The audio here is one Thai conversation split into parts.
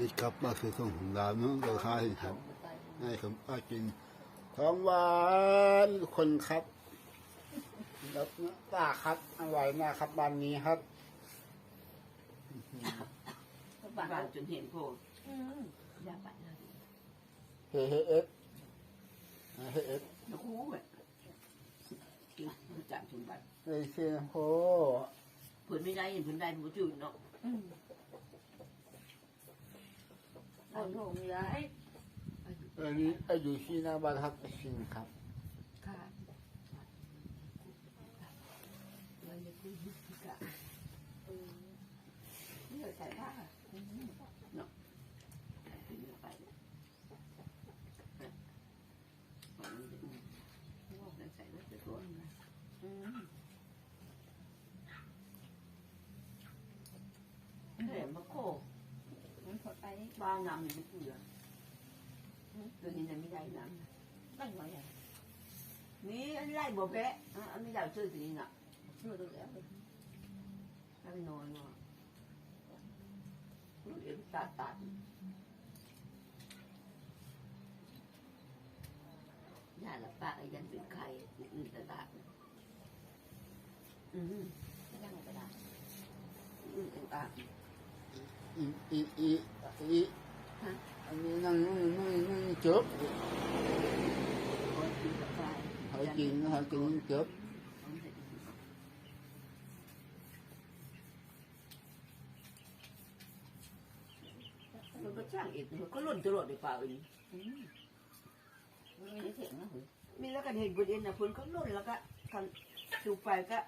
นี่ครับมาคือของของดาวเนาะเราค่าเห็นครับให้ผมป้ากินท้องหวานคนครับแล้วป้าครับอร่อยมากครับบ้านนี้ครับบ้านจนเห็นโพดยาปัดเลยเฮ้เฮ้เอ็ดเฮ้เอ็ดแล้วคู่แบบกินจับสมบัติเฮ้เซียโฮเพิ่นไม่ได้เห็นเพิ่นได้ผู้จืดเนาะ คนหงย้ายอันนี้อายุที่หน้าบ้านครับจริงครับค่ะเราจะคุยยุติกะนี่ใส่ผ้าเนาะไปใส่แล้วจะตัวนะเห็นมะโค นพอไปบ้านน้ำนี่ไม่เกลือตัวนี้จะไม่ได้น้ำตั้งไว้อะนี่อันนี้ไล่บ่แพะอันนี้อยากซื้อตัวนี้น่ะเชื่อตัวแล้วถ้าไปนอนเนาะเดี๋ยวตัดตัดยาละปากยันเป็นไข่อื่นตัดตัดอืมยังไม่ได้อืมตัดตัดอี อีอีอีอันนี้นั่งนั่งนั่งนั่งจบคนกินกับไข่หากินหากินจบมันก็ช่างอีกมันก็หล่นตลอดในป่าอีกไม่ได้เสียงนะมีแล้วกันเห็นประเด็นนะคนก็หล่นแล้วก็กันจูไปก็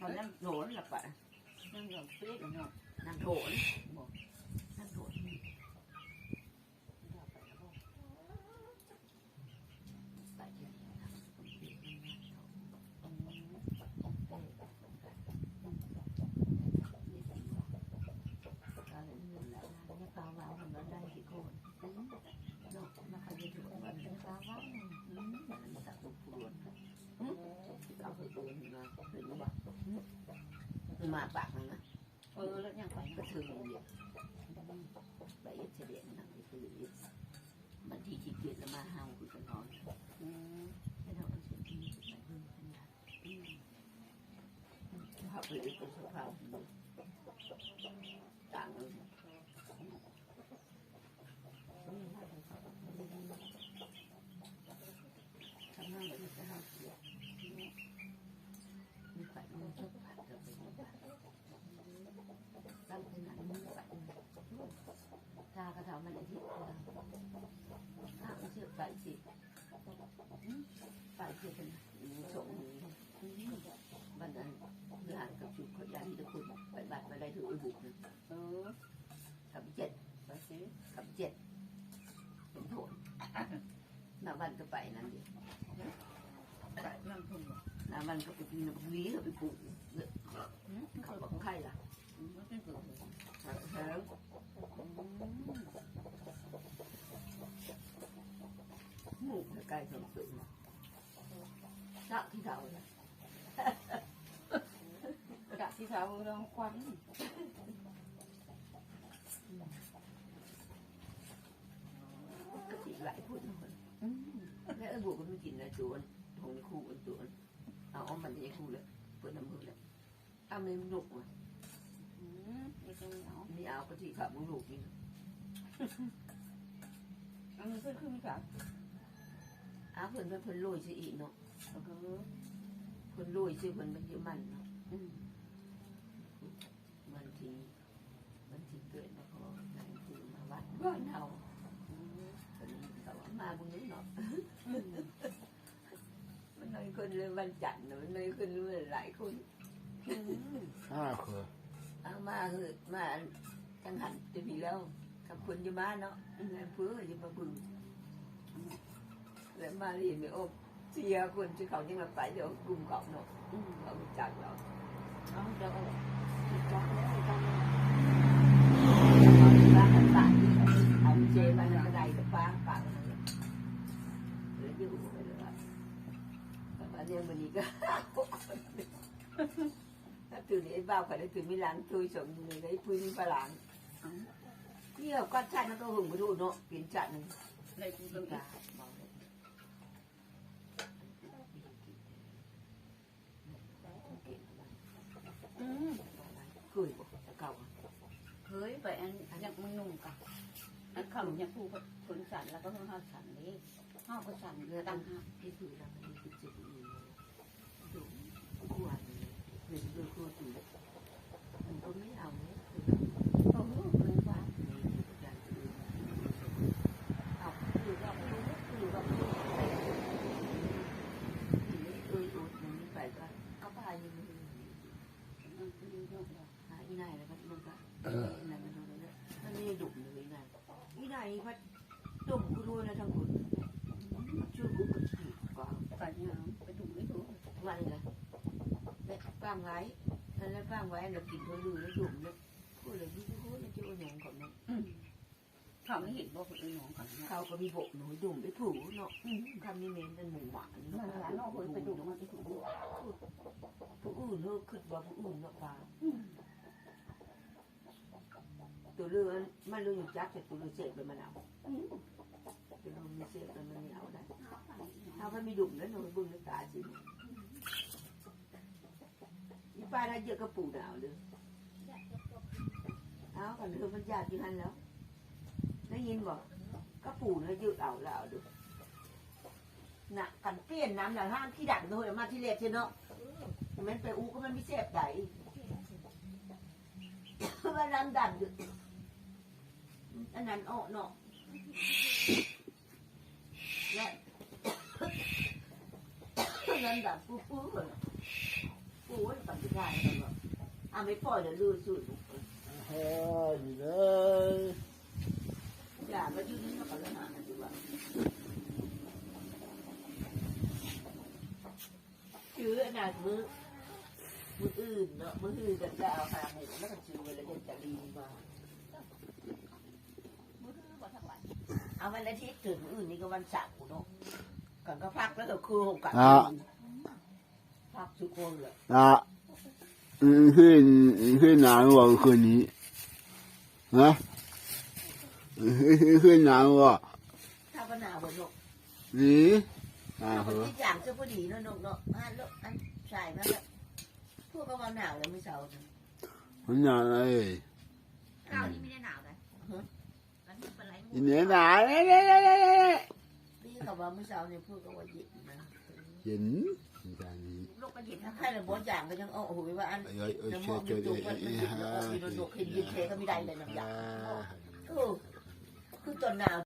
ตอนนั้นโหนละป่ะนั่งกับเป๊ะเนาะนั่งโถนบอกนั่งโถนไปเที่ยวการเงินแล้วเนี่ยปลาวาวมันก็ได้กี่คนนอกมาใครจะถึงวันนี้ปลาวาวมันสักตุกปวดเอาไปตัวนี้มาถึงว่า มาปากมันนะเออแล้วยังไปก็ถึงเดียวไปเอ็ดเฉลี่ยนั่งไปตื่นบางทีขี้เกียจแล้วมาห้าวคุยกันนอนอืม ให้เราเอาสิ่งที่มีไปเพิ่มขึ้นได้ภาพไปเอ็ดเป็นสภาพต่างเลยทำหน้าแบบจะห้าวเสียมีไฟมันชอบผัดกับไปบ้านตั้งขนาดนี้ไฟตากระทำมันอาทิตย์ละถ้าไม่เชื่อไฟสิไฟเชื่อเป็นส่งบันนั้นงานกับจุดขยันจะคุณไปบัตรไปได้ถืออุบุกเออกับเจ็ดไปสิกับเจ็ดเป็นโถนนาบ้านก็ไปนั่นดิไปนั่งทุ่งนาบ้านก็ไปกินกับวีก็ไปปลูกเขาบอกใครล่ะไมันเป็นตัวแล้ว หมูใกล้สมสุนนักที่เขาเนี่ยกะที่เท้าเราควันก็ติหลายคนคนแล้วไอ้บัวก็ไม่กินนะจวนทงในคู่กันจวนเอาอ้อมมันในคู่เลยเปิดน้ำมือเลยเอาไม่หนุกว่ะอืมไม่ต้องเอานี่เอาก็ที่ขับมึงหนุกนี่อันนี้ขึ้นขึ้นไม่กลับ เอาเพิ่นเพิ่นลุยสิอีกเนาะเออเพิ่นลุยสิเพิ่นมันจะมันเนาะอืมบางทีบางทีเกิดมาพอบางทีมาวัดบ้านเฮาอืมเพิ่นก็ว่ามาบุญนี้เนาะมันน้อยคนเลยวันจันทร์เนาะมันน้อยคนเลยหลายคนอืมห้าเคยเอามาคือมาจังหันจะมีแล้วกับคนจะมาเนาะงานเพื่อจะมาบึง แล้วมาเรียนไม่อบเสียคนที่เขาที่มาไปเดี๋ยวกลุ่มเขาเนาะอืมเขาจักเราเอาเดี๋ยวเอาจักแล้วจักแล้วบ้านกันตายเอาเจมาในกระไดกับฟ้าปากนั่นเลยเหลืออยู่ไปเลยแต่มาเรียนวันนี้ก็ถ้าตื่นไอ้บ้าใครได้ตื่นไม่ล้างตุยสมอยู่ในไอ้ปุ้ยมีฝรั่งเอานี่เราก็ชัดมันก็หึงไปดูเนาะเปลี่ยนจัดหนึ่งได้กูก็ตาได้เบาเลยเคยบอกแต่เก่าเฮ้ยไปอันยังมึงนุ่งกันอันคำยังพูดคนสั่นแล้วก็เพิ่งห้า สั่นเลยห้าก็สั่นเรือตั้งห้าที่ถือเราไม่ได้ติดจุดอื่นดูกวนเห็นดูตัวดูมันก็ไม่เอาเนี่ย โอ้โหเลยว่า เอาคือเราไม่รู้คือเราไม่รู้เอออุดมันไปก็ก็พายิง มันคือโยกเรา หาอีนายแล้วก็มันก็นั่นมันดูแล้วมันไม่ดุเลยอีนาย อีนายพัดดุกูรู้นะทั้งคนช่วยกูก็ขีดกว่าไปเนี่ยไปดูไม่ถูกวันละแล้วป้างไว้แล้วป้างไว้เรากินตัวลือแล้วดุแล้วกูเลยที่กูเลยจะเอาหนองของมันเขาไม่เห็นว่าคนอื่นน้องกันเนี่ยเขาก็มีบกหนูดุ่มไปผูเนาะคำนี้เมนเป็นหมูหวานมันร้านนอกคนไปดูมันไปดูผู้อื่นเนาะคือว่าผู้อื่นเนาะป้า ตัวเรือมันเรืออยู่จักแต่ตัวเรือเสกไปมันเอาตัวเรือมีเสกไปมันเอาได้ถ้ามันมีดุ่มแล้วหนูบึ้งตาสิอีป้าได้เยอะกระปูดาวเลยเอากันเรือมันยากอยู่หันแล้วได้ยินบอกกระปูเนี่ยยืดเอาแล้วดูน่ะกันเปลี่ยนน้ำหลังห้างที่ดักเลยมาที่เล็กเนาะมันไปอู้ก็มันไม่เสพไหนมันน้ำดันอยู่ อันนั้นอ้อเนาะและน้ำดันปูปูเลยปูไว้ปัจจุบันกันว่าอะไม่ปล่อยเดี๋ยวลือสุดเฮ้ยเลยอย่ามายืนนี่ก็แล้วหากันดีกว่าชื่ออันนั้นมือมืออื่นเนาะมืออื่นจะเอาหาหมูแล้วก็ชื่อเวลาจะรีมา เอา วันอาทิตย์ถึงอื่นนี่ก็วันเสาร์เนาะกันก็พักแล้วก็คือหกกันพักทุกคนเลยอะอืมขึ้นขึ้นหนาวกว่าคืนนี้ฮะขึ้นหนาวกว่าถ้าปัญหาบนนกนี่อ่าถ้าเหคนรอที่อย่างเจ้าพอดีเนาะนกเนาะอะแล้วอันใส่มาแล้วพวกก็มาหนาวแล้วไม่เสาร์มันหนาวเลยข้าวนี่ไม่ได้หนาวนะมัน อีเนไรทีนี้หนาวเลยเลยเลยเนี้ยนี่ก็ว่าไม่เสาเนี่ยพวกก็ว่าเย็นนะเย็นจานนี้โลกก็เย็นถ้านะใครละบ่อย่างก็ยังเอาโอ้โหว่าอันเอ้ยเอ้ยน้ำเชื่มัอนเกิมันดจุเอ้กยมันเอ้มันยจุกฮะมันมีโดนโดกเห็นยืนเทก็ไม่ได้เลยน้ำยาอ่าคือคือตอนหนาว